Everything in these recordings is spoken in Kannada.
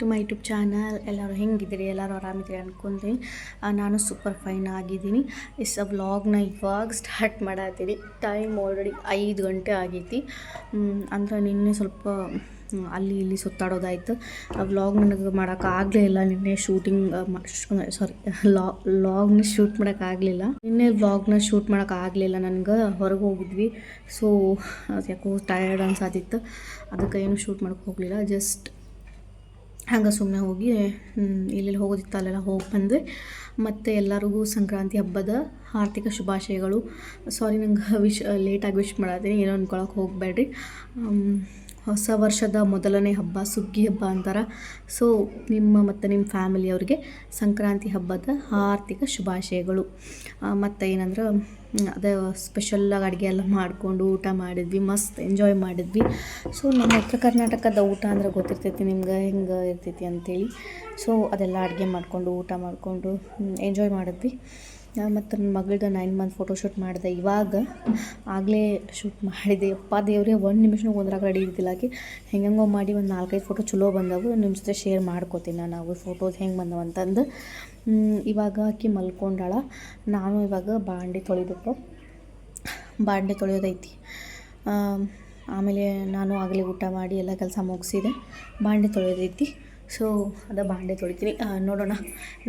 ಟು ಮೈ ಯೂಟ್ಯೂಬ್ ಚಾನಲ್ ಎಲ್ಲರೂ ಹೆಂಗಿದ್ದೀರಿ? ಎಲ್ಲರೂ ಆರಾಮಿದ್ದೀರಿ ಅನ್ಕೊಂತೀನಿ ಆ, ನಾನು ಸೂಪರ್ ಫೈನ್ ಆಗಿದ್ದೀನಿ. ಇಸ್ ಆ ವ್ಲಾಗ್ನ ಇವಾಗ ಸ್ಟಾರ್ಟ್ ಮಾಡತ್ತೀರಿ ಟೈಮ್ ಆಲ್ರೆಡಿ ಐದು ಗಂಟೆ ಆಗೈತಿ. ಅಂದ್ರೆ ನಿನ್ನೆ ಸ್ವಲ್ಪ ಅಲ್ಲಿ ಇಲ್ಲಿ ಸುತ್ತಾಡೋದಾಯಿತು. ಆ ವ್ಲಾಗ್ ನನಗೆ ಮಾಡೋಕ್ಕಾಗಲೇ ಇಲ್ಲ. ನಿನ್ನೆ ಶೂಟಿಂಗ್ ಸಾರಿ ಲಾ ಲಾಗ್ನ ಶೂಟ್ ಮಾಡೋಕ್ಕಾಗಲಿಲ್ಲ ನಿನ್ನೆ ವ್ಲಾಗ್ನ ಶೂಟ್ ಮಾಡೋಕ್ಕಾಗಲಿಲ್ಲ ನನಗೆ. ಹೊರಗೆ ಹೋಗಿದ್ವಿ. ಸೊ ಯಾಕೋ ಟಯರ್ಡ್ ಅನ್ಸಾತಿತ್ತು. ಅದಕ್ಕೆ ಏನು ಶೂಟ್ ಮಾಡೋಕ್ಕೆ ಹೋಗಲಿಲ್ಲ. ಜಸ್ಟ್ ಹಂಗೆ ಸುಮ್ಮನೆ ಹೋಗಿ ಎಲ್ಲೆಲ್ಲಿ ಹೋಗೋದಿತ್ತು ಅಲ್ಲೆಲ್ಲ ಹೋಗಿ ಬಂದೆ ಮತ್ತು ಎಲ್ಲರಿಗೂ ಸಂಕ್ರಾಂತಿ ಹಬ್ಬದ ಆರ್ಥಿಕ ಶುಭಾಶಯಗಳು. ಸಾರಿ ನಂಗೆ ವಿಶ್ ಲೇಟಾಗಿ ವಿಶ್ ಮಾಡತ್ತೀನಿ ಏನೋ ಅನ್ಕೊಳಕ್ಕೆ ಹೋಗಬೇಡ್ರಿ. ಹೊಸ ವರ್ಷದ ಮೊದಲನೇ ಹಬ್ಬ, ಸುಗ್ಗಿ ಹಬ್ಬ ಅಂತಾರೆ. ಸೊ ನಿಮ್ಮ ಮತ್ತು ನಿಮ್ಮ ಫ್ಯಾಮಿಲಿಯವ್ರಿಗೆ ಸಂಕ್ರಾಂತಿ ಹಬ್ಬದ ಆರ್ಥಿಕ ಶುಭಾಶಯಗಳು. ಮತ್ತು ಏನಂದ್ರೆ ಅದೇ ಸ್ಪೆಷಲ್ಲಾಗಿ ಅಡುಗೆ ಎಲ್ಲ ಮಾಡಿಕೊಂಡು ಊಟ ಮಾಡಿದ್ವಿ, ಮಸ್ತ್ ಎಂಜಾಯ್ ಮಾಡಿದ್ವಿ. ಸೊ ನಮ್ಮ ಉತ್ತರ ಕರ್ನಾಟಕದ ಊಟ ಅಂದ್ರೆ ಗೊತ್ತಿರ್ತೈತಿ ನಿಮ್ಗೆ, ಹೆಂಗೆ ಇರ್ತೈತಿ ಅಂತೇಳಿ. ಸೊ ಅದೆಲ್ಲ ಅಡುಗೆ ಮಾಡಿಕೊಂಡು, ಊಟ ಮಾಡಿಕೊಂಡು ಎಂಜಾಯ್ ಮಾಡಿದ್ವಿ. ಮತ್ತು ನನ್ನ ಮಗಳದ್ದು ನೈನ್ ಮಂತ್ ಫೋಟೋಶೂಟ್ ಮಾಡಿದೆ. ಇವಾಗ ಆಗಲೇ ಶೂಟ್ ಮಾಡಿದೆ. ಅಪ್ಪ ದೇವ್ರಿಗೆ ಒಂದು ನಿಮಿಷನೂ ಒಂದ್ರಾಗ ರೆಡಿ ಇದ್ದಿಲ್ಲ ಆಕಿ. ಹೆಂಗೋ ಮಾಡಿ ಒಂದು ನಾಲ್ಕೈದು ಫೋಟೋ ಚಲೋ ಬಂದವು. ನಿಮ್ಮ ಜೊತೆ ಶೇರ್ ಮಾಡ್ಕೋತೀನಿ ನಾನು ಅವು ಫೋಟೋಸ್ ಹೆಂಗೆ ಬಂದವು ಅಂತಂದು. ಇವಾಗ ಆಕಿ ಮಲ್ಕೊಂಡಾಳ. ನಾನು ಇವಾಗ ಬಾಂಡೆ ತೊಳಿಬೇಕು ಬಾಂಡೆ ತೊಳೆಯೋದೈತಿ. ಆಮ್, ಆಮೇಲೆ ನಾನು ಆಗಲೇ ಊಟ ಮಾಡಿ ಎಲ್ಲ ಕೆಲಸ ಮುಗಿಸಿದೆ. ಬಾಂಡೆ ತೊಳೆಯೋದೈತಿ. ಸೊ ಅದ ಬಾಂಡೆ ತೊಳಿತೀನಿ. ನೋಡೋಣ,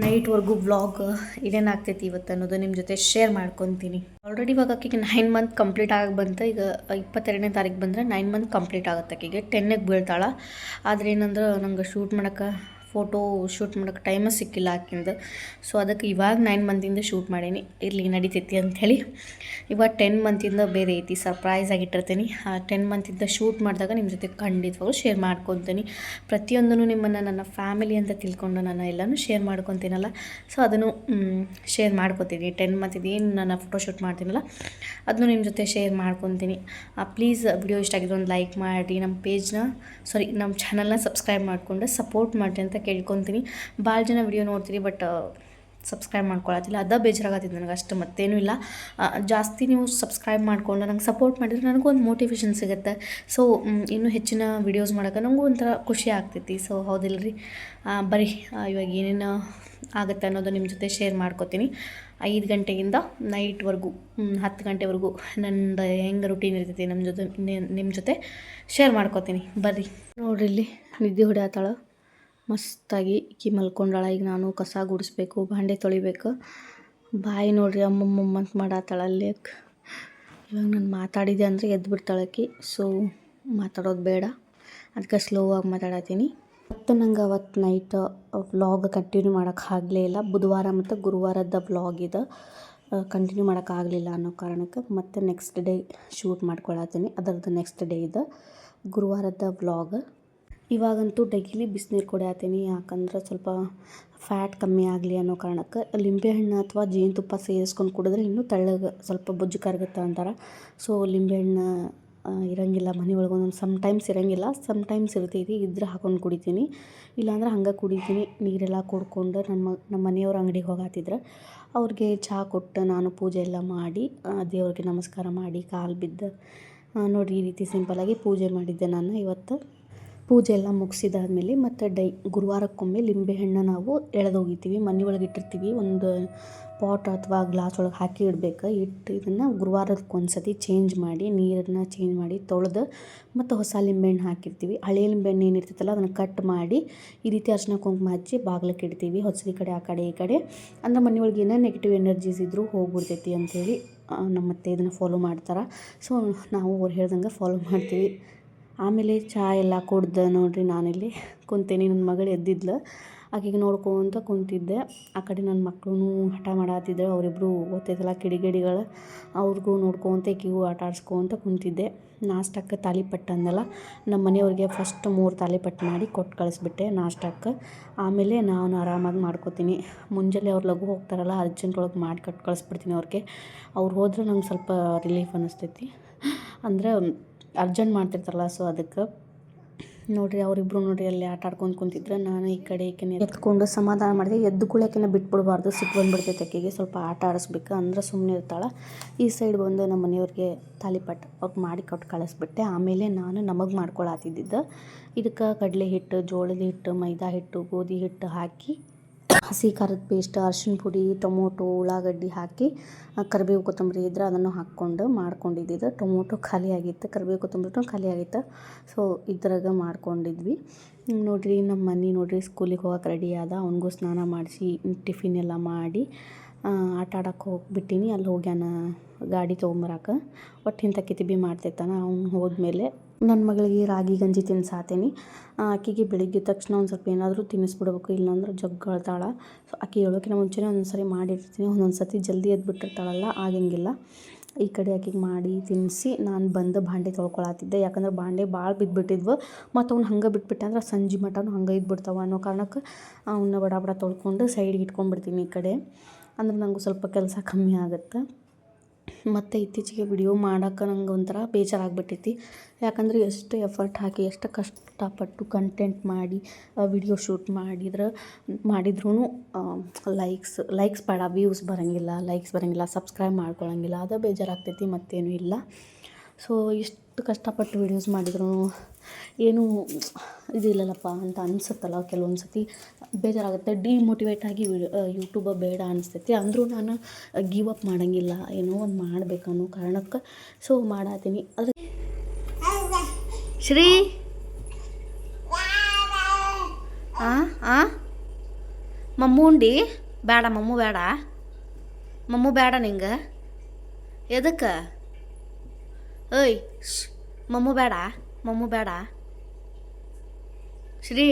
ನೈಟ್ವರೆಗೂ ವ್ಲಾಗ್ ಇದೇನಾಗ್ತೈತಿ ಇವತ್ತು ಅನ್ನೋದು ನಿಮ್ಮ ಜೊತೆ ಶೇರ್ ಮಾಡ್ಕೊತೀನಿ. ಆಲ್ರೆಡಿ ಇವಾಗ ಆಕೆಗೆ ನೈನ್ ಮಂತ್ ಕಂಪ್ಲೀಟ್ ಆಗಿ ಬಂತು. ಈಗ ಇಪ್ಪತ್ತೆರಡನೇ ತಾರೀಕು ಬಂದರೆ ನೈನ್ ಮಂತ್ ಕಂಪ್ಲೀಟ್ ಆಗುತ್ತೆ ಆಕೆಗೆ. ಟೆನ್ನಿಗೆ ಬೀಳ್ತಾಳೆ. ಆದರೆ ಏನಂದ್ರೆ ನಂಗೆ ಶೂಟ್ ಮಾಡೋಕ್ಕೆ ಫೋಟೋ ಶೂಟ್ ಮಾಡೋಕ್ಕೆ ಟೈಮ ಸಿಕ್ಕಿಲ್ಲ ಆಕಿಂದು. ಸೊ ಅದಕ್ಕೆ ಇವಾಗ ನೈನ್ ಮಂತಿಂದ ಶೂಟ್ ಮಾಡೀನಿ. ಇರಲಿ, ನಡಿತೈತಿ ಅಂಥೇಳಿ ಇವಾಗ ಟೆನ್ ಮಂತಿಂದ ಬೇರೆ ಐತಿ ಸರ್ಪ್ರೈಸ್ ಆಗಿಟ್ಟಿರ್ತೀನಿ ಆ ಟೆನ್ ಮಂತಿಂದ ಶೂಟ್ ಮಾಡಿದಾಗ ನಿಮ್ಮ ಜೊತೆ ಖಂಡಿತವಾಗ್ಲೂ ಶೇರ್ ಮಾಡ್ಕೊತೀನಿ. ಪ್ರತಿಯೊಂದನ್ನು ನಿಮ್ಮನ್ನು ನನ್ನ ಫ್ಯಾಮಿಲಿ ಅಂತ ತಿಳ್ಕೊಂಡು ನಾನು ಎಲ್ಲನೂ ಶೇರ್ ಮಾಡ್ಕೊತೀನಲ್ಲ. ಸೊ ಅದನ್ನು ಶೇರ್ ಮಾಡ್ಕೊತೀನಿ. ಟೆನ್ ಮಂತಿದ್ದು ಏನು ನಾನು ಫೋಟೋ ಶೂಟ್ ಮಾಡ್ತೀನಲ್ಲ, ಅದನ್ನು ನಿಮ್ಮ ಜೊತೆ ಶೇರ್ ಮಾಡ್ಕೊತೀನಿ. ಪ್ಲೀಸ್ ವಿಡಿಯೋ ಇಷ್ಟ ಆಗಿದ್ರೆ ಒಂದು ಲೈಕ್ ಮಾಡಿ. ನಮ್ಮ ಪೇಜ್ನ ಸಾರಿ ನಮ್ಮ ಚಾನಲ್ನ ಸಬ್ಸ್ಕ್ರೈಬ್ ಮಾಡಿಕೊಂಡು ಸಪೋರ್ಟ್ ಮಾಡಿ ಅಂತ ಕೇಳ್ಕೊತೀನಿ. ಭಾಳ ಜನ ವಿಡಿಯೋ ನೋಡ್ತೀರಿ ಬಟ್ ಸಬ್ಸ್ಕ್ರೈಬ್ ಮಾಡ್ಕೊಳತ್ತಿಲ್ಲ. ಅದ ಬೇಜಾರಾಗತ್ತಿದ್ದು ನನಗೆ ಅಷ್ಟು ಮತ್ತೇನೂ ಇಲ್ಲ. ಜಾಸ್ತಿ ನೀವು ಸಬ್ಸ್ಕ್ರೈಬ್ ಮಾಡ್ಕೊಂಡು ನಂಗೆ ಸಪೋರ್ಟ್ ಮಾಡಿದ್ರೆ ನನಗೂ ಒಂದು ಮೋಟಿವೇಶನ್ ಸಿಗುತ್ತೆ. ಸೊ ಇನ್ನೂ ಹೆಚ್ಚಿನ ವಿಡಿಯೋಸ್ ಮಾಡೋಕೆ ನನಗೂ ಒಂಥರ ಖುಷಿ ಆಗ್ತೈತಿ. ಸೊ ಹೌದಿಲ್ಲರಿ ಬರೀ ಇವಾಗ ಏನೇನು ಆಗುತ್ತೆ ಅನ್ನೋದು ನಿಮ್ಮ ಜೊತೆ ಶೇರ್ ಮಾಡ್ಕೊತೀನಿ. ಐದು ಗಂಟೆಯಿಂದ ನೈಟ್ವರೆಗೂ ಹತ್ತು ಗಂಟೆವರೆಗೂ ನಂದು ಹೆಂಗೆ ರುಟೀನ್ ಇರ್ತೈತಿ ನಮ್ಮ ಜೊತೆ ನಿಮ್ಮ ಜೊತೆ ಶೇರ್ ಮಾಡ್ಕೊತೀನಿ. ಬರ್ರಿ. ನೋಡ್ರಿ ಇಲ್ಲಿ ನಿದ್ದೆ ಹೊಡ್ಯಾತಾಳ. ಮಸ್ತಾಗಿ ಈಕಿ ಮಲ್ಕೊಂಡಾಳ. ಈಗ ನಾನು ಕಸ ಗುಡಿಸ್ಬೇಕು, ಭಾಂಡೆ ತೊಳಿಬೇಕು. ಬಾಯಿ ನೋಡ್ರಿ ಅಮ್ಮಮ್ಮಮ್ಮ ಅಂತ ಮಾಡಾತಾಳ ಅಲ್ಲಿ. ಇವಾಗ ನಾನು ಮಾತಾಡಿದೆ ಅಂದರೆ ಎದ್ದು ಬಿಡ್ತಾಳಕ್ಕಿ ಸೊ ಮಾತಾಡೋದು ಬೇಡ. ಅದಕ್ಕೆ ಸ್ಲೋ ಆಗಿ ಮಾತಾಡತ್ತೀನಿ. ಮತ್ತು ನಂಗೆ ಅವತ್ತು ನೈಟ್ ವ್ಲಾಗ್ ಕಂಟಿನ್ಯೂ ಮಾಡೋಕ್ಕಾಗಲೇ ಇಲ್ಲ. ಬುಧವಾರ ಮತ್ತು ಗುರುವಾರದ ವ್ಲಾಗ್ ಇದೆ. ಕಂಟಿನ್ಯೂ ಮಾಡೋಕ್ಕಾಗಲಿಲ್ಲ ಅನ್ನೋ ಕಾರಣಕ್ಕೆ ಮತ್ತೆ ನೆಕ್ಸ್ಟ್ ಡೇ ಶೂಟ್ ಮಾಡ್ಕೊಳತ್ತೀನಿ. ಅದರದ್ದು ನೆಕ್ಸ್ಟ್ ಡೇ ಇದೆ. ಗುರುವಾರದ ವ್ಲಾಗ್ ಇವಾಗಂತೂ ಡೈಲಿ ಬಿಸಿನೀರು ಕುಡಿಯತ್ತೀನಿ ಯಾಕಂದ್ರೆ ಸ್ವಲ್ಪ ಫ್ಯಾಟ್ ಕಮ್ಮಿ ಆಗಲಿ ಅನ್ನೋ ಕಾರಣಕ್ಕೆ ಲಿಂಬೆಹಣ್ಣು ಅಥವಾ ಜೇನುತುಪ್ಪ ಸೇರಿಸ್ಕೊಂಡು ಕುಡಿದ್ರೆ ಇನ್ನೂ ತೆಳ್ಳಗೆ ಸ್ವಲ್ಪ ಬೊಜ್ಜು ಕರಗುತ್ತೆ ಅಂತಾರೆ. ಸೊ ಲಿಂಬೆಹಣ್ಣು ಹಣ್ಣು ಇರಂಗಿಲ್ಲ, ಮನೆ ಒಳಗೆ ಒಂದೊಂದು ಸಮ್ಟೈಮ್ಸ್ ಇರಂಗಿಲ್ಲ ಸಮ್ಟೈಮ್ಸ್ ಇರ್ತೈತಿ ಇದ್ರೆ ಹಾಕೊಂಡು ಕುಡಿತೀನಿ. ಇಲ್ಲಾಂದ್ರೆ ಹಂಗೆ ಕುಡಿತೀನಿ, ನೀರೆಲ್ಲ ಕುಡ್ಕೊಂಡು ನಮ್ಮ ನಮ್ಮ ಮನೆಯವ್ರ ಅಂಗಡಿಗೆ ಹೋಗಾತಿದ್ರೆ. ಅವ್ರಿಗೆ ಚಹಾ ಕೊಟ್ಟು ನಾನು ಪೂಜೆ ಎಲ್ಲ ಮಾಡಿ ದೇವ್ರಿಗೆ ನಮಸ್ಕಾರ ಮಾಡಿ, ಕಾಲು ಬಿದ್ದು ನೋಡಿ ಈ ರೀತಿ ಸಿಂಪಲಾಗಿ ಪೂಜೆ ಮಾಡಿದ್ದೆ ನಾನು ಇವತ್ತು. ಪೂಜೆ ಎಲ್ಲ ಮುಗಿಸಿದಾದ್ಮೇಲೆ ಮತ್ತು ಡೈ ಗುರುವಾರಕ್ಕೊಮ್ಮೆ ಲಿಂಬೆಹಣ್ಣು ನಾವು ಎಳೆದೋಗಿತೀವಿ ಮನೆ ಒಳಗೆ ಇಟ್ಟಿರ್ತೀವಿ. ಒಂದು ಪಾಟ್ ಅಥವಾ ಗ್ಲಾಸ್ ಒಳಗೆ ಹಾಕಿ ಇಡಬೇಕು. ಇಟ್ಟು ಇದನ್ನು ಗುರುವಾರಕ್ಕೆ ಒಂದು ಸತಿ ಚೇಂಜ್ ಮಾಡಿ, ನೀರನ್ನು ಚೇಂಜ್ ಮಾಡಿ ತೊಳೆದು ಮತ್ತು ಹೊಸ ಲಿಂಬೆಹಣ್ಣು ಹಾಕಿರ್ತೀವಿ. ಹಳೆ ಲಿಂಬೆಹಣ್ಣು ಏನಿರ್ತೈತಲ್ಲ, ಅದನ್ನು ಕಟ್ ಮಾಡಿ ಈ ರೀತಿ ಅರ್ಶಿನ ಕುಂಕುಮ ಹಚ್ಚಿ ಬಾಗ್ಲಕ್ಕೆ ಇಡ್ತೀವಿ. ಹೊಸದಿ ಕಡೆ, ಆ ಕಡೆ, ಈ ಕಡೆ. ಅಂದ್ರೆ ಮನೆಯೊಳಗೆ ಏನೋ ನೆಗೆಟಿವ್ ಎನರ್ಜೀಸ್ ಇದ್ದರೂ ಹೋಗ್ಬಿಡ್ತೈತಿ ಅಂಥೇಳಿ ನಮ್ಮ ಮತ್ತೆ ಇದನ್ನು ಫಾಲೋ ಮಾಡ್ತಾರೆ. ಸೊ ನಾವು ಅವ್ರು ಹೇಳ್ದಂಗೆ ಫಾಲೋ ಮಾಡ್ತೀವಿ. ಆಮೇಲೆ ಚಹಾ ಎಲ್ಲ ಕುಡ್ದು ನೋಡ್ರಿ ನಾನಿಲ್ಲಿ ಕುಂತೇನಿ ನನ್ನ ಮಗಳು ಎದ್ದಿದ್ಲು. ಆಕೆಗೆ ನೋಡ್ಕೊಂತ ಕುಂತಿದ್ದೆ. ಆ ಕಡೆ ನನ್ನ ಮಕ್ಕಳೂ ಹಠ ಮಾಡತ್ತಿದ್ರು ಅವರಿಬ್ಬರು ಓದ್ತೈತಲ್ಲ ಕಿಡಿಗೇಡಿಗಳು. ಅವ್ರಿಗೂ ನೋಡ್ಕೊಂತ ಈಕಿಗೂ ಆಟ ಆಡ್ಸ್ಕೊಂತ ಕುಂತಿದ್ದೆ. ನಾಷ್ಟಕ್ಕೆ ತಾಲಿಪಟ್ಟು ಅಂದಲ್ಲ ನಮ್ಮ ಮನೆಯವ್ರಿಗೆ ಫಸ್ಟ್ ಮೂರು ತಾಲಿಪಟ್ಟು ಮಾಡಿ ಕೊಟ್ಟು ಕಳಿಸ್ಬಿಟ್ಟೆ ನಾಷ್ಟಕ್ಕೆ. ಆಮೇಲೆ ನಾನು ಆರಾಮಾಗಿ ಮಾಡ್ಕೋತೀನಿ. ಮುಂಜಾನೆ ಅವ್ರು ಲಘು ಹೋಗ್ತಾರಲ್ಲ ಅರ್ಜೆಂಟ್ ಒಳಗೆ ಮಾಡಿ ಕಟ್ಟು ಕಳಿಸ್ಬಿಡ್ತೀನಿ ಅವ್ರಿಗೆ. ಅವ್ರು ಹೋದ್ರೆ ನಂಗೆ ಸ್ವಲ್ಪ ರಿಲೀಫ್ ಅನ್ನಿಸ್ತೈತಿ ಅಂದ್ರೆ ಅರ್ಜೆಂಟ್ ಮಾಡ್ತಿರ್ತಾರಲ್ಲ ಸೊ ಅದಕ್ಕೆ ನೋಡ್ರಿ ಅವರಿಬ್ರು ನೋಡ್ರಿ ಅಲ್ಲಿ ಆಟ ಆಡ್ಕೊಂಡು ಕುಂತಿದ್ರೆ, ನಾನು ಈ ಕಡೆ ಈಕೆನ ಎತ್ಕೊಂಡು ಸಮಾಧಾನ ಮಾಡಿದೆ. ಎದ್ದು ಕುಳಿಯಾಕಿನ ಬಿಟ್ಬಿಡ್ಬಾರ್ದು, ಸಿಟ್ಟು ಬಂದ್ಬಿಡ್ತೈತೆ ಆಕೆಗೆ. ಸ್ವಲ್ಪ ಆಟ ಆಡಿಸ್ಬೇಕು ಅಂದ್ರೆ ಸುಮ್ಮನೆ ಇರ್ತಾಳೆ. ಈ ಸೈಡ್ ಬಂದು ನಮ್ಮ ಮನೆಯವ್ರಿಗೆ ತಾಲಿಪಟ್ಟು ಅವ್ರಿಗೆ ಮಾಡಿ ಕೊಟ್ಟು ಕಳಿಸ್ಬಿಟ್ಟೆ. ಆಮೇಲೆ ನಾನು ನಮಗೆ ಮಾಡ್ಕೊಳತ್ತಿದ್ದಿದ್ದು ಇದಕ್ಕೆ ಕಡಲೆ ಹಿಟ್ಟು, ಜೋಳದ ಹಿಟ್ಟು, ಮೈದಾ ಹಿಟ್ಟು, ಗೋಧಿ ಹಿಟ್ಟು ಹಾಕಿ ಹಸಿ ಖಾರದ ಪೇಸ್ಟ್, ಅರ್ಶಿಣ ಪುಡಿ, ಟೊಮೊಟೊ, ಉಳ್ಳಾಗಡ್ಡಿ ಹಾಕಿ ಕರಿಬೇವು ಕೊತ್ತಂಬರಿ ಇದ್ರೆ ಅದನ್ನು ಹಾಕ್ಕೊಂಡು ಮಾಡ್ಕೊಂಡಿದ್ದಿದ್ದು. ಟೊಮೊಟೊ ಖಾಲಿ ಆಗಿತ್ತು, ಕರಿಬೇವು ಕೊತ್ತಂಬರಿನೂ ಖಾಲಿ ಆಗಿತ್ತು. ಸೊ ಇದ್ರಾಗ ಮಾಡ್ಕೊಂಡಿದ್ವಿ. ನೋಡಿರಿ, ನಮ್ಮ ಮನೆ ನೋಡಿರಿ, ಸ್ಕೂಲಿಗೆ ಹೋಗಕ್ಕೆ ರೆಡಿ ಆದ. ಅವನಿಗೂ ಸ್ನಾನ ಮಾಡಿಸಿ, ಟಿಫಿನ್ ಎಲ್ಲ ಮಾಡಿ ಆಟ ಆಡಕ್ಕೆ ಹೋಗ್ಬಿಟ್ಟಿನಿ. ಅಲ್ಲಿ ಹೋಗ್ಯಾನ ಗಾಡಿ ತೊಗೊಂಬರಕ್ಕೆ ಒಟ್ಟು ಇಂಥ ಕಿತಿಬಿ ಮಾಡ್ತೈತಾನ ಅವ್ನು ಹೋದ್ಮೇಲೆ ನನ್ನ ಮಗಳಿಗೆ ರಾಗಿ ಗಂಜಿ ತಿನ್ಸಾತೀನಿ ಆಕೆಗೆ ಬೆಳಿಗ್ಗೆ ತಕ್ಷಣ ಒಂದು ಸ್ವಲ್ಪ ಏನಾದರೂ ತಿನ್ನಿಸ್ಬಿಡ್ಬೇಕು, ಇಲ್ಲಾಂದ್ರೆ ಜಗ್ಗಳ್ತಾಳೆ ಸೊ ಆಕೆ ಹೇಳೋಕ್ಕಿಂತ ಮುಂಚೆನೇ ಒಂದೊಂದು ಸರಿ ಮಾಡಿರ್ತೀನಿ. ಒಂದೊಂದು ಸರ್ತಿ ಜಲ್ದಿ ಎದ್ದು ಬಿಟ್ಟಿರ್ತಾಳಲ್ಲ ಆಗಂಗಿಲ್ಲ ಈ ಕಡೆ ಆಕೆಗೆ ಮಾಡಿ ತಿನ್ನಿಸಿ, ನಾನು ಬಂದು ಭಾಂಡೆ ತೊಳ್ಕೊಳತ್ತಿದ್ದೆ ಯಾಕಂದ್ರೆ ಭಾಂಡೆ ಭಾಳ ಬಿದ್ದುಬಿಟ್ಟಿದ್ವು ಮತ್ತು ಅವ್ನು ಹಂಗೆ ಬಿಟ್ಬಿಟ್ಟೆ ಅಂದ್ರೆ ಸಂಜೆ ಮಟನೂ ಹಂಗೆ ಇದ್ಬಿಡ್ತಾವೆ ಅನ್ನೋ ಕಾರಣಕ್ಕೆ ಅವನ್ನ ಬಡ ಬಡ ತೊಳ್ಕೊಂಡು ಸೈಡ್ಗೆ ಇಟ್ಕೊಂಡ್ಬಿಡ್ತೀನಿ ಈ ಕಡೆ. ಅಂದ್ರೆ ನನಗೂ ಸ್ವಲ್ಪ ಕೆಲಸ ಕಮ್ಮಿ ಆಗುತ್ತೆ. ಮತ್ತು ಇತ್ತೀಚೆಗೆ ವಿಡಿಯೋ ಮಾಡೋಕೆ ನಂಗೆ ಒಂಥರ ಬೇಜಾರಾಗ್ಬಿಟ್ಟೈತಿ ಯಾಕಂದರೆ ಎಷ್ಟು ಎಫರ್ಟ್ ಹಾಕಿ, ಎಷ್ಟು ಕಷ್ಟಪಟ್ಟು ಕಂಟೆಂಟ್ ಮಾಡಿ ವಿಡಿಯೋ ಶೂಟ್ ಮಾಡಿದ್ರೆ ಮಾಡಿದ್ರೂ ಲೈಕ್ಸ್ ಲೈಕ್ಸ್ ಬೇಡ ವ್ಯೂಸ್ ಬರೋಂಗಿಲ್ಲ ಲೈಕ್ಸ್ ಬರೋಂಗಿಲ್ಲ ಸಬ್ಸ್ಕ್ರೈಬ್ ಮಾಡ್ಕೊಳಂಗಿಲ್ಲ, ಅದು ಬೇಜಾರಾಗ್ತೈತಿ ಮತ್ತೇನೂ ಇಲ್ಲ. ಸೊ ಇಷ್ಟು ಕಷ್ಟಪಟ್ಟು ವಿಡಿಯೋಸ್ ಮಾಡಿದ್ರು ಏನೂ ಇದಿಲ್ಲಲ್ಲಪ್ಪ ಅಂತ ಅನಿಸುತ್ತಲ್ಲ ಕೆಲವೊಂದು ಸತಿ ಬೇಜಾರಾಗುತ್ತೆ. ಡಿಮೋಟಿವೇಟ್ ಆಗಿ ಯೂಟ್ಯೂಬ ಬೇಡ ಅನಿಸ್ತೈತಿ. ಅಂದರೂ ನಾನು ಗಿವ್ ಅಪ್ ಮಾಡೋಂಗಿಲ್ಲ. ಏನೋ ಒಂದು ಮಾಡ್ಬೇಕು ಅನ್ನೋ ಕಾರಣಕ್ಕೆ ಸೊ ಮಾಡತ್ತೀನಿ ಅದು ಶ್ರೀ? ಆ ಮಮ್ಮು ಉಂಡಿ ಬೇಡ ಮಮ್ಮು ಬೇಡ ಮಮ್ಮು ಬೇಡ ನಿಂಗೆ. ಎದಕ್ಕೆ? ಓಯ್ ಮಮ್ಮು ಬೇಡ ಮಮ್ಮು ಬೇಡ. ಶ್ರೀ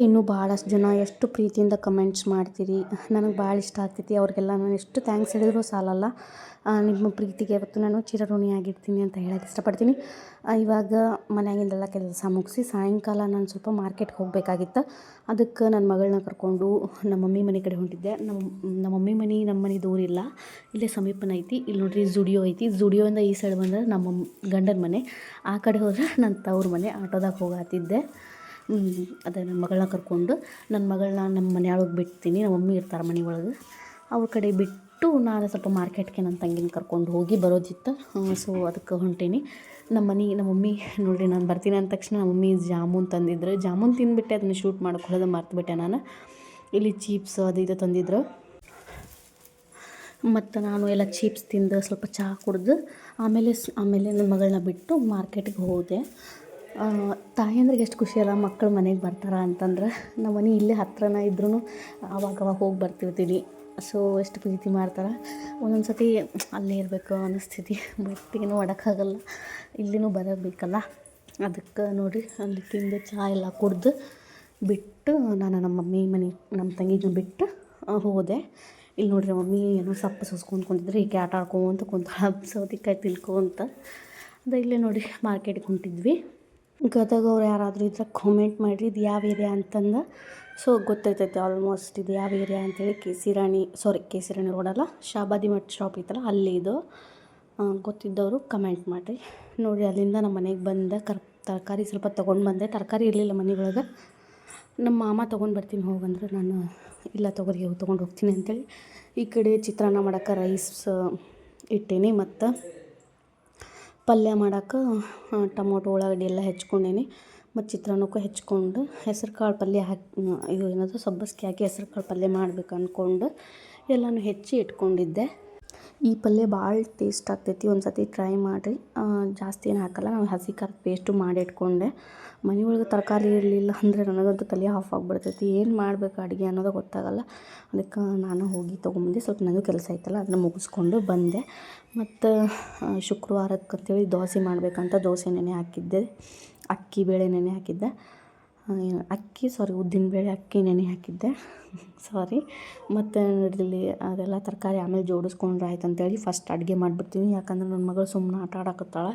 ಇನ್ನೂ ಭಾಳಷ್ಟು ಜನ ಎಷ್ಟು ಪ್ರೀತಿಯಿಂದ ಕಮೆಂಟ್ಸ್ ಮಾಡ್ತೀರಿ? ನನಗೆ ಭಾಳ ಇಷ್ಟ ಆಗ್ತೈತಿ ಅವ್ರಿಗೆಲ್ಲ. ನಾನು ಎಷ್ಟು ಥ್ಯಾಂಕ್ಸ್ ಹೇಳಿದರೂ ಸಾಲಲ್ಲ. ನಿಮ್ಮ ಪ್ರೀತಿಗೆ ಇವತ್ತು ನಾನು ಚಿರಋಣಿಯಾಗಿರ್ತೀನಿ ಅಂತ ಹೇಳಕ್ಕೆ ಇಷ್ಟಪಡ್ತೀನಿ. ಇವಾಗ ಮನೆಯಾಗಿಂದೆಲ್ಲ ಕೆಲಸ ಮುಗಿಸಿ ಸಾಯಂಕಾಲ ನಾನು ಸ್ವಲ್ಪ ಮಾರ್ಕೆಟ್ಗೆ ಹೋಗಬೇಕಾಗಿತ್ತು. ಅದಕ್ಕೆ ನನ್ನ ಮಗಳನ್ನ ಕರ್ಕೊಂಡು ನಮ್ಮ ಮಮ್ಮಿ ಮನೆ ಕಡೆ ಹೊಂಟಿದ್ದೆ. ನಮ್ಮ ನಮ್ಮ ಮಮ್ಮಿ ಮನೆ ನಮ್ಮ ಮನೆ ದೂರ ಇಲ್ಲ. ಸಮೀಪನ ಐತಿ. ಇಲ್ಲಿ ನೋಡ್ರಿ ಜುಡಿಯೋ ಐತಿ. ಜುಡಿಯೋಯಿಂದ ಈ ಸೈಡ್ ಬಂದ್ರೆ ನಮ್ಮ ಗಂಡನ ಮನೆ. ಆ ಕಡೆ ಹೋದ್ರೆ ನನ್ನ ತವ್ರ ಮನೆ. ಆಟೋದಾಗ ಹೋಗತ್ತಿದ್ದೆ ಹ್ಮ್, ಅದೇ ನನ್ನ ಮಗಳನ್ನ ಕರ್ಕೊಂಡು ನನ್ನ ಮಗಳನ್ನ ನಮ್ಮ ಮನೆಯೊಳಗೆ ಬಿಡ್ತೀನಿ ನಮ್ಮ ಮಮ್ಮಿ ಇರ್ತಾರೆ ಮನೆ ಒಳಗೆ. ಅವ್ರ ಕಡೆ ಬಿಟ್ಟು ನಾನು ಸ್ವಲ್ಪ ಮಾರ್ಕೆಟ್ಗೆ ನನ್ನ ತಂಗಿನ ಕರ್ಕೊಂಡು ಹೋಗಿ ಬರೋದಿತ್ತು. ಸೊ ಅದಕ್ಕೆ ಹೊಂಟೀನಿ. ನಮ್ಮ ಮನೆ ನಮ್ಮ ಮಮ್ಮಿ, ನೋಡಿರಿ ನಾನು ಬರ್ತೀನಿ ಅಂದ ತಕ್ಷಣ ನಮ್ಮ ಮಮ್ಮಿ ಜಾಮೂನ್ ತಂದಿದ್ರು. ಜಾಮೂನ್ ತಿಂದುಬಿಟ್ಟೆ ಅದನ್ನು ಶೂಟ್ ಮಾಡ್ಕೊಳ್ಳೋದು ಮರ್ತುಬಿಟ್ಟೆ ನಾನು. ಇಲ್ಲಿ ಚೀಪ್ಸ್ ಅದು ಇದು ತಂದಿದ್ರು. ಮತ್ತು ನಾನು ಎಲ್ಲ ಚೀಪ್ಸ್ ತಿಂದು ಸ್ವಲ್ಪ ಚಹಾ ಕುಡ್ದು ಆಮೇಲೆ ಆಮೇಲೆ ನನ್ನ ಮಗಳನ್ನ ಬಿಟ್ಟು ಮಾರ್ಕೆಟ್ಗೆ ಹೋದೆ. ತಾಯಂದ್ರಿಗೆ ಎಷ್ಟು ಖುಷಿ ಅಲ್ಲ ಮಕ್ಕಳು ಮನೆಗೆ ಬರ್ತಾರ ಅಂತಂದ್ರೆ ನಮ್ಮ ಮನೆ ಇಲ್ಲೇ ಹತ್ರನ ಇದ್ರೂ ಅವಾಗ ಅವಾಗ ಹೋಗಿ ಬರ್ತಿರ್ತೀನಿ ಸೊ ಎಷ್ಟು ಪ್ರೀತಿ ಮಾಡ್ತಾರೆ. ಒಂದೊಂದು ಸತಿ ಅಲ್ಲೇ ಇರಬೇಕು ಅನ್ನಿಸ್ತೈತಿ ಬಟ್ ಏನು ಮಾಡೋಕ್ಕಾಗಲ್ಲ ಇಲ್ಲಿನೂ ಬರಬೇಕಲ್ಲ. ಅದಕ್ಕೆ ನೋಡಿ ಅಲ್ಲಿ ತಿಂದು ಚಹಾ ಎಲ್ಲ ಕುಡ್ದು ಬಿಟ್ಟು ನಾನು ನಮ್ಮ ಮಮ್ಮಿ ಮನೆ ನಮ್ಮ ತಂಗಿನ ಬಿಟ್ಟು ಹೋದೆ. ಇಲ್ಲಿ ನೋಡ್ರಿ ಮಮ್ಮಿ ಏನೋ ಸಪ್ಪು ಸುಸ್ಕೊಂಡು ಕುಂತಿದ್ರೆ, ಈಕೆ ಆಟ ಆಡ್ಕೊಂತ ಕುಂತ ಸೌತೆಕಾಯಿ ತಿಳ್ಕೊಂತ ಅದ ಇಲ್ಲೇ ನೋಡಿ ಮಾರ್ಕೆಟ್ಗೆ ಹೊಂಟಿದ್ವಿ ಗದಗ ಅವ್ರು ಯಾರಾದರೂ ಇದ್ರೆ ಕಾಮೆಂಟ್ ಮಾಡಿರಿ. ಇದು ಯಾವ ಏರಿಯಾ ಅಂತಂದು? ಸೊ ಗೊತ್ತೈತೈತೆ ಆಲ್ಮೋಸ್ಟ್ ಇದು ಯಾವ ಏರಿಯಾ ಅಂತೇಳಿ. ಕೇಸಿರಾಣಿ ಸಾರಿ ಕೇಸಿರಾಣಿ ರೋಡಲ್ಲ ಶಾಬಾದಿ ಮಠ ಶಾಪ್ ಐತಲ್ಲ ಅಲ್ಲಿ. ಇದು. ಗೊತ್ತಿದ್ದವರು ಕಮೆಂಟ್ ಮಾಡಿರಿ. ನೋಡಿ ಅಲ್ಲಿಂದ ನಮ್ಮ ಮನೆಗೆ ಬಂದ ಕರ್, ತರಕಾರಿ ಸ್ವಲ್ಪ ತೊಗೊಂಡು ಬಂದೆ. ತರಕಾರಿ ಇರಲಿಲ್ಲ ಮನೆಯೊಳಗೆ. ನಮ್ಮ ಮಾಮ ತೊಗೊಂಡು ಬರ್ತೀನಿ, ಹೋಗಂದ್ರೆ ನಾನು ಇಲ್ಲ ತೊಗೊರಿ ತೊಗೊಂಡು ಹೋಗ್ತೀನಿ ಅಂತೇಳಿ. ಈ ಕಡೆ ಚಿತ್ರಾನ್ನ ಮಾಡೋಕೆ ರೈಸ್ ಇಟ್ಟೀನಿ ಮತ್ತು ಪಲ್ಯ ಮಾಡೋಕೆ ಟೊಮೊಟೊ, ಉಳ್ಳಾಗಡ್ಡಿ ಎಲ್ಲ ಹೆಚ್ಕೊಂಡೇನಿ. ಮತ್ತು ಚಿತ್ರಾನ್ನಕ್ಕೂ ಹೆಚ್ಕೊಂಡು ಹೆಸ್ರು ಕಾಳು ಪಲ್ಯ ಹಾಕಿ ಇದು ಏನದು, ಸಬ್ಬಸ್ಗೆ ಹಾಕಿ ಹೆಸ್ರು ಕಾಳು ಪಲ್ಯ ಮಾಡ್ಬೇಕು ಅಂದ್ಕೊಂಡು ಎಲ್ಲನೂ ಹೆಚ್ಚಿ ಇಟ್ಕೊಂಡಿದ್ದೆ. ಈ ಪಲ್ಯ ಭಾಳ ಟೇಸ್ಟ್ ಆಗ್ತೈತಿ ಒಂದು ಸತಿ ಟ್ರೈ ಮಾಡಿರಿ ಜಾಸ್ತಿ ಏನು ಹಾಕಲ್ಲ, ನಾವು ಹಸಿ ಖಾರದ ಪೇಸ್ಟು ಮಾಡಿ ಇಟ್ಕೊಂಡೆ. ಒಳಗೆ ತರಕಾರಿ ಇರಲಿಲ್ಲ ಅಂದರೆ ನನಗಂತೂ ತಲೆ ಆಫ್ ಆಗಿಬಿಡ್ತೈತಿ. ಏನು ಮಾಡಬೇಕು ಅಡುಗೆ ಅನ್ನೋದು ಗೊತ್ತಾಗಲ್ಲ. ಅದಕ್ಕೆ ನಾನು ಹೋಗಿ ತೊಗೊಂಬಂದು, ಸ್ವಲ್ಪ ನನಗೂ ಕೆಲಸ ಐತಲ್ಲ, ಅದನ್ನ ಮುಗಿಸ್ಕೊಂಡು ಬಂದೆ. ಮತ್ತು ಶುಕ್ರವಾರಕ್ಕೆ ಅಂತೇಳಿ ದೋಸೆ ಮಾಡಬೇಕಂತ ದೋಸೆ ನೆನೆ ಹಾಕಿದ್ದೆ. ಅಕ್ಕಿ, ಬೇಳೆ ನೆನೆ ಹಾಕಿದ್ದೆ. ಅಕ್ಕಿ ಸಾರಿ ಉದ್ದಿನಬೇಳೆ ಅಕ್ಕಿ ನೆನೆ ಹಾಕಿದ್ದೆ. ಸಾರಿ ಮತ್ತು ಇಲ್ಲಿ ಅದೆಲ್ಲ ತರಕಾರಿ ಆಮೇಲೆ ಜೋಡಿಸ್ಕೊಂಡ್ರೆ ಆಯ್ತು ಅಂತೇಳಿ ಫಸ್ಟ್ ಅಡುಗೆ ಮಾಡಿಬಿಡ್ತೀನಿ. ಯಾಕಂದ್ರೆ ನನ್ನ ಮಗಳು ಸುಮ್ಮನೆ ಆಟ ಆಡಕತ್ತಾಳೆ.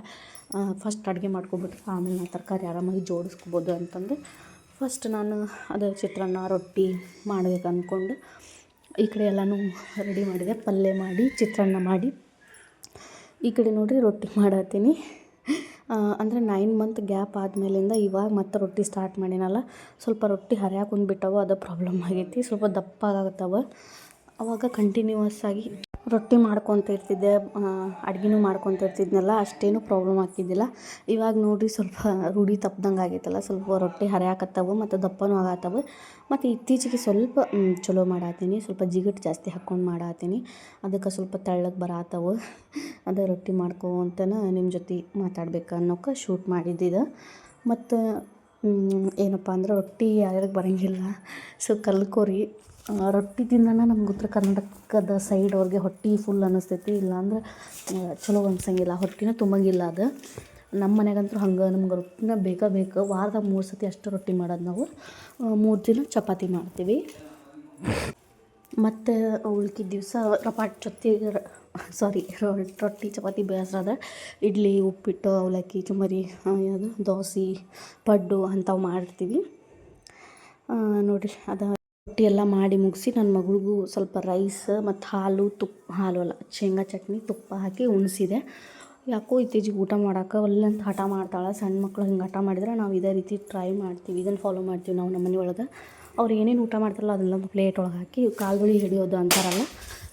ಫಸ್ಟ್ ಅಡುಗೆ ಮಾಡ್ಕೊಬಿಟ್ರೆ ಆಮೇಲೆ ನಾನು ತರಕಾರಿ ಆರಾಮಾಗಿ ಜೋಡಿಸ್ಕೊಬೋದು ಅಂತಂದು ಫಸ್ಟ್ ನಾನು ಅದು ಚಿತ್ರಾನ್ನ, ರೊಟ್ಟಿ ಮಾಡ್ಬೇಕು ಅಂದ್ಕೊಂಡು ಈ ಕಡೆ ಎಲ್ಲನೂ ರೆಡಿ ಮಾಡಿದೆ. ಪಲ್ಯ ಮಾಡಿ, ಚಿತ್ರಾನ್ನ ಮಾಡಿ. ಈ ಕಡೆ ನೋಡಿರಿ ರೊಟ್ಟಿ ಮಾಡತ್ತೀನಿ. ಅಂದರೆ ನೈನ್ ಮಂತ್ ಗ್ಯಾಪ್ ಆದಮೇಲಿಂದ ಇವಾಗ ಮತ್ತೆ ರೊಟ್ಟಿ ಸ್ಟಾರ್ಟ್ ಮಾಡಿನಲ್ಲ, ಸ್ವಲ್ಪ ರೊಟ್ಟಿ ಹರಿಯಾಕೆ ಕುಂದ್ಬಿಟ್ಟವು ಅದು ಪ್ರಾಬ್ಲಮ್ ಆಗೈತಿ, ಸ್ವಲ್ಪ ದಪ್ಪ ಆಗತ್ತವ. ಅವಾಗ ಕಂಟಿನ್ಯೂವಸ್ ಆಗಿ ರೊಟ್ಟಿ ಮಾಡ್ಕೊತ ಇರ್ತಿದ್ದೆ ಅಡ್ಗೆನೂ ಮಾಡ್ಕೊತ ಇರ್ತಿದ್ನಲ್ಲ, ಅಷ್ಟೇನು ಪ್ರಾಬ್ಲಮ್ ಆಗ್ತಿದ್ದಿಲ್ಲ. ಇವಾಗ ನೋಡಿರಿ ಸ್ವಲ್ಪ ರೂಢಿ ತಪ್ದಂಗೆ ಆಗೈತಲ್ಲ, ಸ್ವಲ್ಪ ರೊಟ್ಟಿ ಹರಿಯಾಕತ್ತವು ಮತ್ತು ದಪ್ಪನೂ ಆಗತ್ತವು. ಮತ್ತು ಇತ್ತೀಚೆಗೆ ಸ್ವಲ್ಪ ಚಲೋ ಮಾಡತ್ತೀನಿ ಸ್ವಲ್ಪ ಜಿಗಟ್ ಜಾಸ್ತಿ ಹಾಕ್ಕೊಂಡು ಮಾಡತ್ತೀನಿ ಅದಕ್ಕೆ ಸ್ವಲ್ಪ ತೆಳ್ಳಗೆ ಬರತ್ತವು ಅದೇ ರೊಟ್ಟಿ ಮಾಡ್ಕೊತನ ನಿಮ್ಮ ಜೊತೆ ಮಾತಾಡ್ಬೇಕು ಅನ್ನೋಕೆ ಶೂಟ್ ಮಾಡಿದ್ದಿದ್ದು ಮತ್ತು ಏನಪ್ಪ ಅಂದ್ರೆ ರೊಟ್ಟಿ ಯಾರ್ಯಾರಿಗೆ ಬರೋಂಗಿಲ್ಲ. ಸೊ ಕಲ್ಕೋರಿ. ರೊಟ್ಟಿ ತಿಂದನ ನಮ್ಗೆ ಉತ್ತರ ಕರ್ನಾಟಕದ ಸೈಡ್ ಅವ್ರಿಗೆ ಹೊಟ್ಟೆ ಫುಲ್ ಅನ್ನಿಸ್ತೈತಿ. ಇಲ್ಲಾಂದ್ರೆ ಚಲೋ ಅನ್ಸಂಗಿಲ್ಲ. ಹೊಟ್ಟೆನೂ ತುಂಬಂಗಿಲ್ಲ ಅದು. ನಮ್ಮ ಮನೆಗಂತೂ ಹಂಗೆ ನಮ್ಗೆ ರೊಟ್ಟಿನ ಬೇಕೇ ಬೇಕು ವಾರದಾಗ ಮೂರು ಸತಿ ಅಷ್ಟು ರೊಟ್ಟಿ ಮಾಡೋದು ನಾವು. ಮೂರು ದಿನ ಚಪಾತಿ ಮಾಡ್ತೀವಿ. ಮತ್ತು ಉಳ್ಕಿದ ದಿವಸ ರಪಾಟ್ ಜೊತೆಗೆ ಸಾರಿ ರೊಟ್ಟಿ ಚಪಾತಿ ಬೇಸರದ ಇಡ್ಲಿ, ಉಪ್ಪಿಟ್ಟು, ಅವಲಕ್ಕಿ ಚುಮರಿ ಯಾವುದು, ದೋಸೆ, ಪಡ್ಡು ಅಂಥವು ಮಾಡಿರ್ತೀವಿ ನೋಡಿರಿ, ಅದು ರೊಟ್ಟಿ ಎಲ್ಲ ಮಾಡಿ ಮುಗಿಸಿ ನನ್ನ ಮಗಳಿಗೂ ಸ್ವಲ್ಪ ರೈಸ್ ಮತ್ತು ಹಾಲು ತುಪ್ಪ ಹಾಲು ಅಲ್ಲ, ಶೇಂಗಾ ಚಟ್ನಿ, ತುಪ್ಪ ಹಾಕಿ ಉಣಿಸಿದೆ. ಯಾಕೋ ಇತ್ತೀಚೆಗೆ ಊಟ ಮಾಡೋಕೆ ಒಲ್ಲಂತ ಹಠ ಮಾಡ್ತಾಳೆ ಸಣ್ಣ ಮಕ್ಳು ಹಿಂಗೆ ಹಠ ಮಾಡಿದ್ರೆ ನಾವು ಇದೇ ರೀತಿ ಟ್ರೈ ಮಾಡ್ತೀವಿ ಇದನ್ನು ಫಾಲೋ ಮಾಡ್ತೀವಿ ನಾವು ನಮ್ಮ ಮನೆಯೊಳಗೆ ಒಳಗೆ. ಅವ್ರು ಏನೇನು ಊಟ ಮಾಡ್ತಾರಲ್ಲ ಅದನ್ನ ಒಂದು ಪ್ಲೇಟ್ ಒಳಗೆ ಹಾಕಿ ಕಾಲ್ದುಳಿ ಹಿಡಿಯೋದು ಅಂತಾರಲ್ಲ.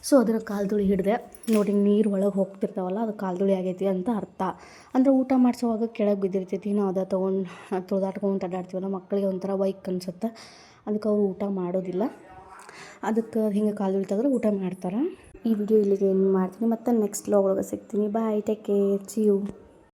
ಸೊ ಅದರ ಕಾಲ್ದುಳಿ ಹಿಡಿದೆ, ನೋಡಿ ನೀರು ಒಳಗೆ ಹೋಗ್ತಿರ್ತಾವಲ್ಲ, ಅದು ಕಾಲ್ದುಳಿ ಆಗೈತಿ ಅಂತ ಅರ್ಥ. ಅಂದ್ರೆ ಊಟ ಮಾಡಿಸೋವಾಗ ಕೆಳಗೆ ಬಿದ್ದಿರ್ತೈತಿ, ನಾವು ಅದ ತೊಗೊಂಡು ತುಳಿದಾಟ್ಕೊಂಡು ಅಡ್ಡಾಡ್ತೀವಲ್ಲ ಮಕ್ಕಳಿಗೆ ಒಂಥರ ವೈಕ್ ಅನ್ಸುತ್ತೆ. ಅದಕ್ಕೆ ಅವರು ಊಟ ಮಾಡೋದಿಲ್ಲ. ಅದಕ್ಕೆ ಹಿಂಗೆ ಕಾಲು ಉಳಿತಾದ್ರೆ ಊಟ ಮಾಡ್ತಾರೆ. ಈ ವಿಡಿಯೋ ಇಲ್ಲಿಗೆ ಏನು ಮಾಡ್ತೀನಿ. ಮತ್ತು ನೆಕ್ಸ್ಟ್ ಲಾಗ್ ಒಳಗೆ ಸಿಗ್ತೀನಿ. Bye take care see you